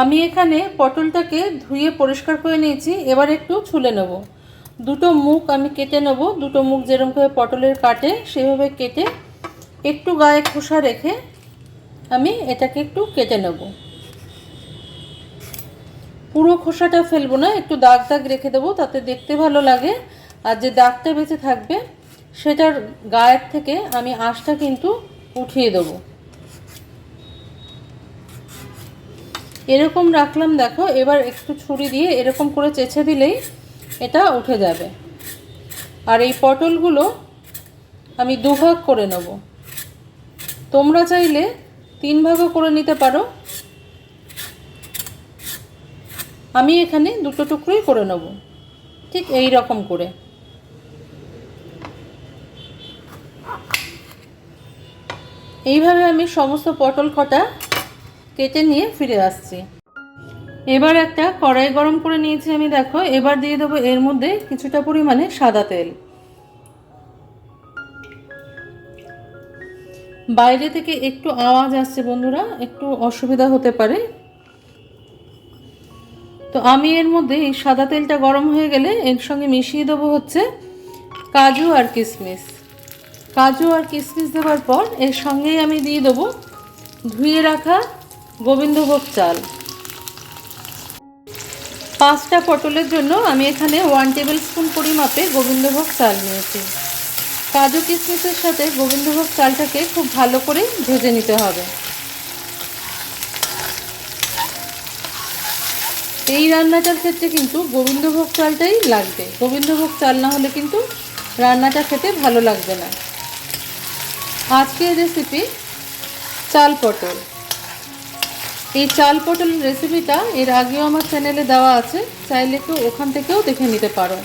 আমি এখানে পটলটাকে ধুয়ে পরিষ্কার করে নিয়েছি, এবার একটু ছুলে নেব। দুটো মুখ আমি কেটে নেব, দুটো মুখ যেরকমভাবে পটলের কাটে, সেভাবে কেটে একটু গায়ে খোসা রেখে আমি এটাকে একটু কেটে নেব। পুরো খোসাটা ফেলব না, একটু দাগ দাগ রেখে দেবো, তাতে দেখতে ভালো লাগে। আর যে দাগটা বেঁচে থাকবে, সেটার গায়ের থেকে আমি আঁশটা কিন্তু উঠিয়ে দেবো। এরকম রাখলাম, দেখো, এবার একটু ছুরি দিয়ে এরকম করে চেছে দিলেই এটা উঠে যাবে। আর এই পটলগুলো আমি দুভাগ করে নেব। তোমরা চাইলে তিন ভাগও করে নিতে পারো। আমি এখানে দুটো টুকরোই করে নেব, ঠিক এই রকম করে। এইভাবে আমি সমস্ত পটল কটা কেটে নিয়ে ফিরে আসছি। এবার একটা কড়াই গরম করে নিয়েছি আমি, দেখো। এবার দিয়ে দেবো এর মধ্যে কিছুটা পরিমাণে সাদা তেল। বাইরে থেকে একটু আওয়াজ আসছে বন্ধুরা, একটু অসুবিধা হতে পারে। তো আমি এর মধ্যে এই সাদা তেলটা গরম হয়ে গেলে এর সঙ্গে মিশিয়ে দেবো হচ্ছে কাজু আর কিশমিশ কাজু আর কিশমিশ দেওয়ার পর এর সঙ্গেই আমি দিয়ে দেবো ধুয়ে রাখা গোবিন্দভোগ চাল। পাঁচটা পটলের জন্য আমি এখানে ওয়ান টেবিল স্পুন পরিমাপে গোবিন্দভোগ চাল নিয়েছি। কাজু কিশমিশের সাথে গোবিন্দভোগ চালটাকে খুব ভালো করে ভেজে নিতে হবে। এই রান্নাটার ক্ষেত্রে কিন্তু গোবিন্দভোগ চালটাই লাগবে। গোবিন্দভোগ চাল না হলে কিন্তু রান্নাটা খেতে ভালো লাগবে না। আজকের রেসিপি চাল পটল। এই চাল পটল রেসিপিটা এর আগেও আমার চ্যানেলে দেওয়া আছে। চাইলে কেউ ওখান থেকেও দেখে নিতে পারো।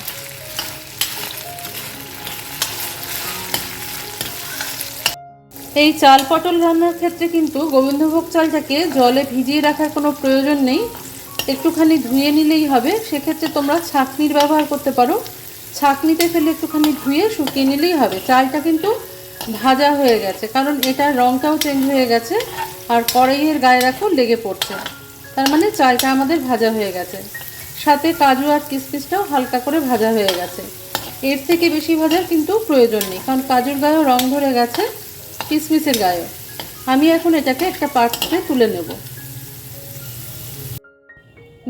এই চাল পটল রান্নার ক্ষেত্রে কিন্তু গোবিন্দভোগ চালটাকে জলে ভিজিয়ে রাখার কোনো প্রয়োজন নেই। একটুখানি ধুয়ে নিলেই হবে। সেক্ষেত্রে তোমরা ছাঁকনির ব্যবহার করতে পারো। ছাঁকনিতে ফেলে একটুখানি ধুয়ে শুকিয়ে নিলেই হবে। চালটা কিন্তু ভাজা হয়ে গেছে। কারণ এটার রঙটাও চেঞ্জ হয়ে গেছে, আর কড়াইয়ের গায়ে রাখো লেগে পড়ছে। তার মানে চালটা আমাদের ভাজা হয়ে গেছে। সাথে কাজু আর কিসমিসটাও হালকা করে ভাজা হয়ে গেছে। এর থেকে বেশি ভাজার কিন্তু প্রয়োজন নেই, কারণ কাজুর গায়েও রং ধরে গেছে কিসমিসের গায়েও আমি এখন এটাকে একটা পাত্রে তুলে নেব।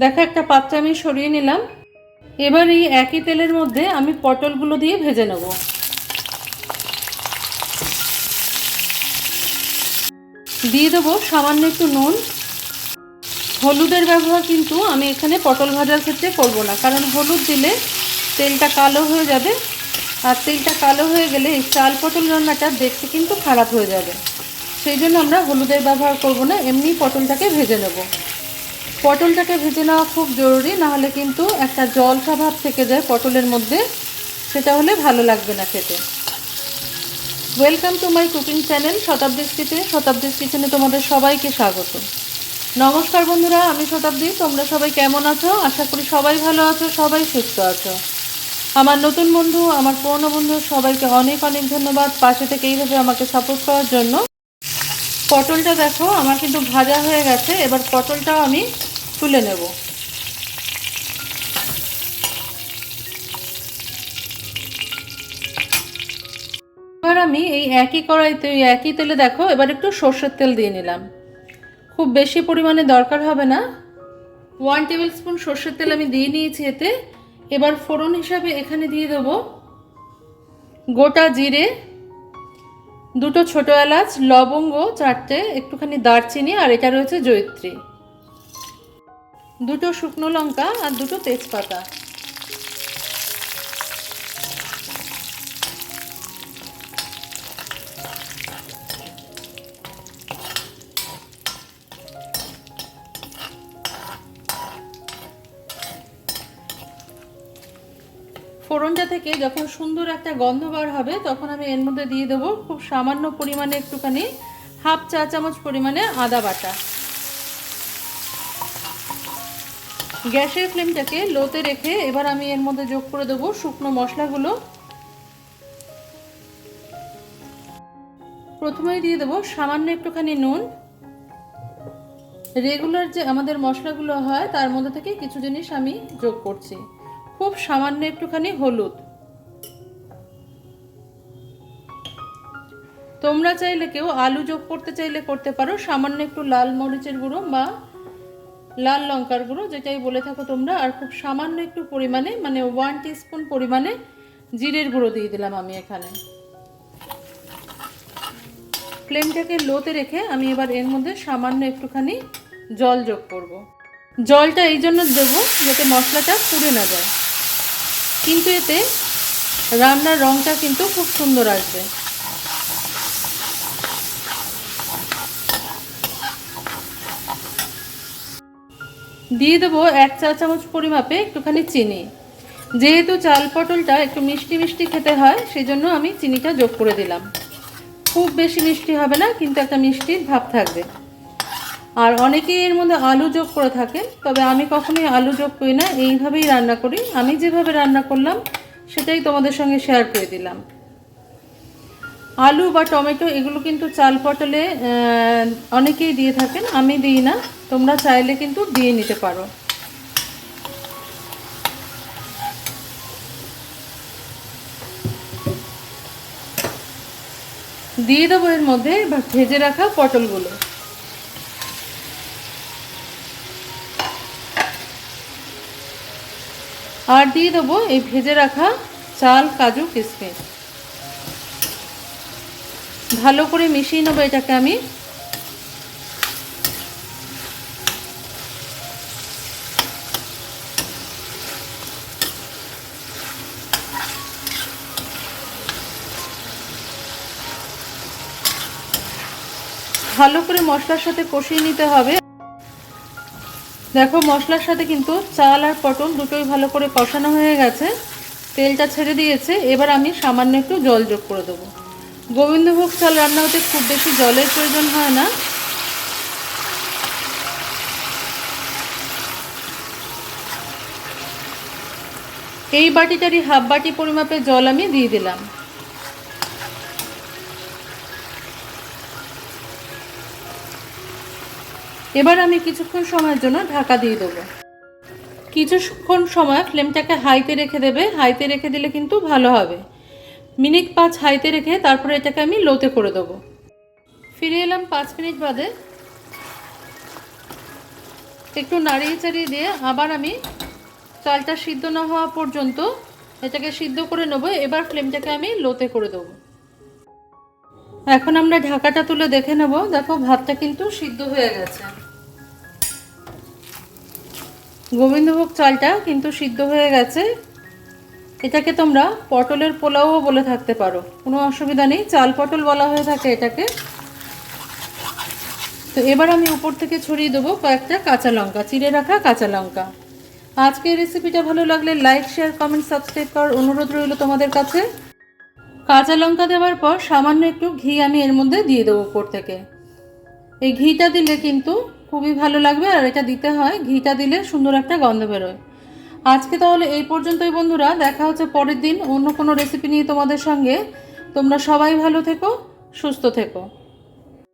দেখো, একটা পাত্রে আমি সরিয়ে নিলাম। এবার এই একই তেলের মধ্যে আমি পটলগুলো দিয়ে ভেজে নেব। দিয়ে দেবো, সামান্য একটু নুন। হলুদের ব্যবহার কিন্তু আমি এখানে পটল ভাজার ক্ষেত্রে করব না, কারণ হলুদ দিলে তেলটা কালো হয়ে যাবে। আর তেলটা কালো হয়ে গেলে এই চাল পটল রান্নাটা দেখতে কিন্তু খারাপ হয়ে যাবে। সেই জন্য আমরা হলুদের ব্যবহার করব না, এমনি পটলটাকে ভেজে নেব। পটলটাকে ভেজে নেওয়া খুব জরুরি নাহলে কিন্তু একটা জলসা ভাব থেকে যায় পটলের মধ্যে, সেটা হলে ভালো লাগবে না খেতে। Welcome to my cooking channel শতাব্দীর কিচেন শতাব্দীর কিচেনে তোমাদের সবাইকে স্বাগত। নমস্কার বন্ধুরা, আমি শতাব্দী তোমরা সবাই কেমন আছো? আশা করি সবাই ভালো আছো, সবাই সুস্থ আছো। আমার নতুন বন্ধু, আমার পুরনো বন্ধু, সবাইকে অনেক অনেক ধন্যবাদ। পাশে থেকে এইভাবে আমাকে সাপোর্ট করার জন্য। পটলটা দেখো, আমার কিন্তু ভাজা হয়ে গেছে। এবার পটলটাও আমি তুলে নেব। আমি এই একই কড়াইতে ওই একই তেলে দেখো, এবার একটু সর্ষের তেল দিয়ে নিলাম। খুব বেশি পরিমাণে দরকার হবে না। ওয়ান টেবিল স্পুন সর্ষের তেল আমি দিয়ে নিয়েছি এতে। এবার ফোড়ন হিসাবে এখানে দিয়ে দেবো গোটা জিরে, দুটো ছোটো এলাচ, লবঙ্গ চারটে, একটুখানি দারচিনি, আর এটা রয়েছে জয়িত্রী। দুটো শুকনো লঙ্কা আর দুটো তেজপাতা। ফোড়নটা থেকে যখন সুন্দর একটা গন্ধ বার হবে, তখন আমি এর মধ্যে দিয়ে দেবো খুব সামান্য পরিমাণে একটুখানি হাফ চা চামচ পরিমাণে আদা বাটা। গ্যাসের ফ্লেমটাকে লোতে রেখে এবার আমি এর মধ্যে যোগ করে দেবো শুকনো মশলাগুলো। প্রথমেই দিয়ে দেবো সামান্য একটুখানি নুন। রেগুলার যে আমাদের মশলাগুলো হয়, তার মধ্যে থেকে কিছু জিনিস আমি যোগ করছি। খুব সামান্য একটুখানি হলুদ। তোমরা চাইলে কেউ আলু যোগ করতে চাইলে করতে পারো, সামান্য একটু লাল মরিচের গুঁড়ো বা লাল লঙ্কার গুঁড়ো, যেটাই বলে থাকো তোমরা, আর খুব সামান্য একটু পরিমাণে মানে ওয়ান টিস্পুন পরিমাণে জিরের গুঁড়ো দিয়ে দিলাম আমি এখানে। ফ্লেমটাকে লোতে রেখে আমি এবার এর মধ্যে সামান্য একটুখানি জল যোগ করব। জলটা এই জন্য দেবো যাতে মশলাটা পুড়ে না যায়। কিন্তু এতে রান্নার রঙটা কিন্তু খুব সুন্দর আসবে। দিয়ে দেবো এক চা চামচ পরিমাপে একটুখানি চিনি। যেহেতু চাল পটলটা একটু মিষ্টি মিষ্টি খেতে হয় সেই জন্য আমি চিনিটা যোগ করে দিলাম। খুব বেশি মিষ্টি হবে না, কিন্তু একটা মিষ্টির ভাব থাকবে। আর অনেকেই এর মধ্যে আলু যোগ করে থাকেন, তবে আমি কখনোই আলু যোগ করি না, এইভাবেই রান্না করি। আমি যেভাবে রান্না করলাম, সেটাই তোমাদের সঙ্গে শেয়ার করে দিলাম। আলু বা টমেটো, এগুলো কিন্তু চাল পটলে অনেকেই দিয়ে থাকেন, আমি দিই না, তোমরা চাইলে কিন্তু দিয়ে নিতে পারো। দিয়ে দেবো এর মধ্যে ভেজে রাখা পটলগুলো। আর দিয়ে দেবো এই ভেজে রাখা চাল, কাজু কিশমিশ ভালো করে মিশিয়ে নেব এটাকে আমি। ভালো করে মশলার সাথে কষিয়ে নিতে হবে। দেখো, মশলার সাথে কিন্তু চাল আর পটল দুটোই ভালো করে কষানো হয়ে গেছে। তেলটা ছেড়ে দিয়েছে। এবার আমি সামান্য একটু জল যোগ করে দেবো। গোবিন্দভোগ চাল রান্না হতে খুব বেশি জলের প্রয়োজন হয় না। এই বাটিটারই হাফ বাটি পরিমাপে জল আমি দিয়ে দিলাম। এবার আমি কিছুক্ষণ সময়ের জন্য ঢাকা দিয়ে দেবো। কিছুক্ষণ সময় ফ্লেমটাকে হাইতে রেখে দেবে। হাইতে রেখে দিলে কিন্তু ভালো হবে। মিনিট পাঁচ হাইতে রেখে তারপরে এটাকে আমি লোতে করে দেবো। ফিরে এলাম পাঁচ মিনিট বাদে। একটু নাড়িয়ে চাড়িয়ে দিয়ে আবার আমি চালটা সিদ্ধ না হওয়া পর্যন্ত এটাকে সিদ্ধ করে নেব। এবার ফ্লেমটাকে আমি লোতে করে দেবো। এখন আমরা ঢাকাটা তুলে দেখে নেব। দেখো, ভাতটা কিন্তু সিদ্ধ হয়ে গেছে। গোবিন্দভোগ চালটা কিন্তু সিদ্ধ হয়ে গেছে। এটাকে তোমরা পটলের পোলাওও বলে থাকতে পারো। কোনো অসুবিধা নেই, চাল পটল বলা হয়ে থাকে এটাকে। তো এবার আমি উপর থেকে ছড়িয়ে দেবো কয়েকটা কাঁচা লঙ্কা, চিড়ে রাখা কাঁচা লঙ্কা। আজকের রেসিপিটা ভালো লাগলে লাইক, শেয়ার, কমেন্ট, সাবস্ক্রাইব করার অনুরোধ রইল তোমাদের কাছে। কাঁচা লঙ্কা দেওয়ার পর সামান্য একটু ঘি আমি এর মধ্যে দিয়ে দেবো উপর থেকে। এই ঘিটা দিলে কিন্তু খুবই ভালো লাগবে আর এটা দিতে হয়, ঘিটা দিলে সুন্দর একটা গন্ধ বেরোয়। আজকে তাহলে এই পর্যন্তই বন্ধুরা, দেখা হচ্ছে পরের দিন অন্য কোনো রেসিপি নিয়ে তোমাদের সঙ্গে। তোমরা সবাই ভালো থেকো, সুস্থ থেকো।